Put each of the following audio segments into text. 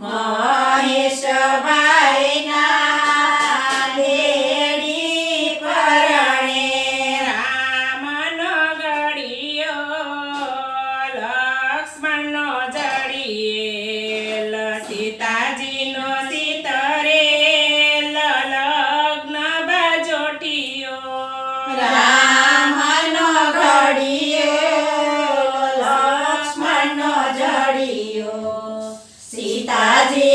My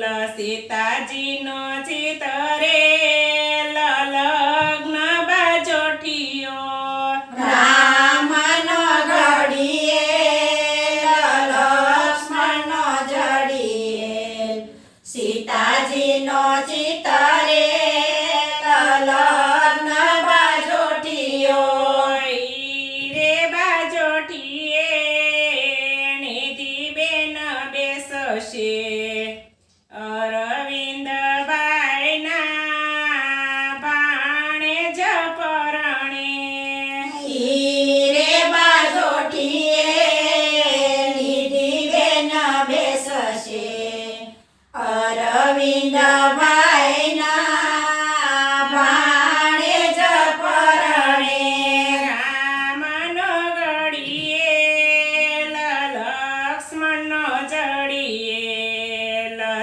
લસીતાજીનો છે અર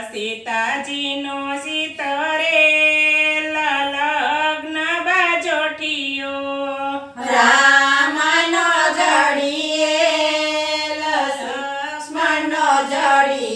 સીતાજીનો સીતરે લગ્ન બાજોઠિયો રામનો જડીએ લક્ષ્મણનો જડીએ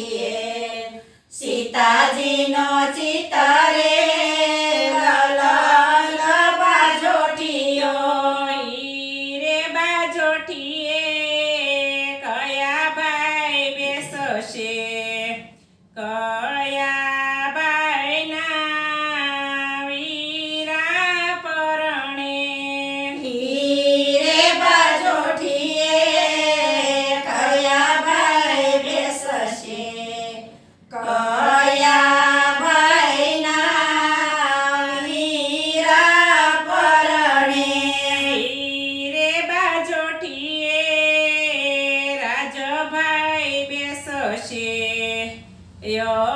Dios.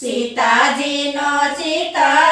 સીતાજીનો શીતળ